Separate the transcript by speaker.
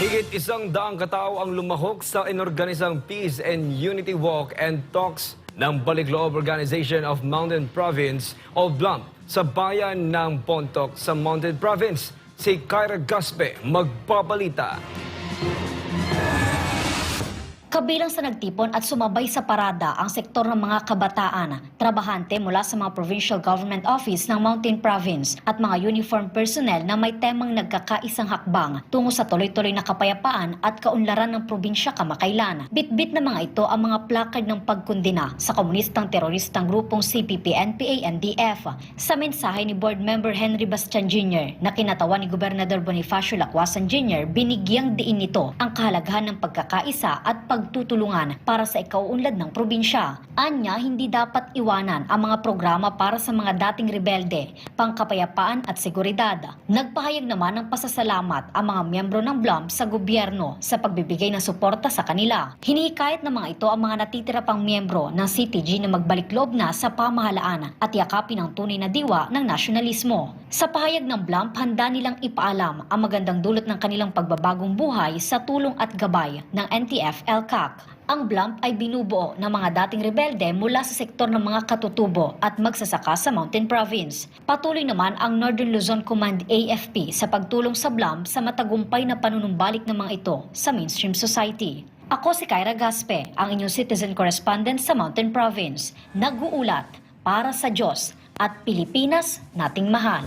Speaker 1: Higit isang daang katao ang lumahok sa inorganisang Peace and Unity Walk and Talks ng Balikloob Organization of Mountain Province o BLUMP sa bayan ng Pontok sa Mountain Province. Si Kyra Gaspe magpabalita.
Speaker 2: Kabilang sa nagtipon at sumabay sa parada ang sektor ng mga kabataan, trabahante mula sa mga provincial government office ng Mountain Province at mga uniform personnel na may temang nagkakaisang hakbang tungo sa tuloy-tuloy na kapayapaan at kaunlaran ng probinsya kamakailan. Bitbit na mga ito ang mga plakad ng pagkundina sa komunistang teroristang grupong CPP-NPA-NDF. Sa mensahe ni Board Member Henry Bastian Jr. na kinatawan ni Gobernador Bonifacio Lacwasan Jr., binigyang diin nito ang kahalagahan ng pagkakaisa at pagtutulungan para sa ikauunlad ng probinsya. Anya, hindi dapat iwanan ang mga programa para sa mga dating rebelde, pangkapayapaan at seguridad. Nagpahayag naman ng pasasalamat ang mga miyembro ng BLUMP sa gobyerno sa pagbibigay ng suporta sa kanila. Hinihikayat ng mga ito ang mga natitira pang miyembro ng CTG na magbalik loob na sa pamahalaan at yakapin ang tunay na diwa ng nasyonalismo. Sa pahayag ng BLUMP, handa nilang ipaalam ang magandang dulot ng kanilang pagbabagong buhay sa tulong at gabay ng NTF-LCAC. Ang BLUMP ay binubuo ng mga dating rebelde mula sa sektor ng mga katutubo at magsasaka sa Mountain Province. Patuloy naman ang Northern Luzon Command AFP sa pagtulong sa BLUMP sa matagumpay na panunumbalik ng mga ito sa mainstream society. Ako si Kyra Gaspe, ang inyong citizen correspondent sa Mountain Province. Nag-uulat para sa Diyos at Pilipinas nating mahal.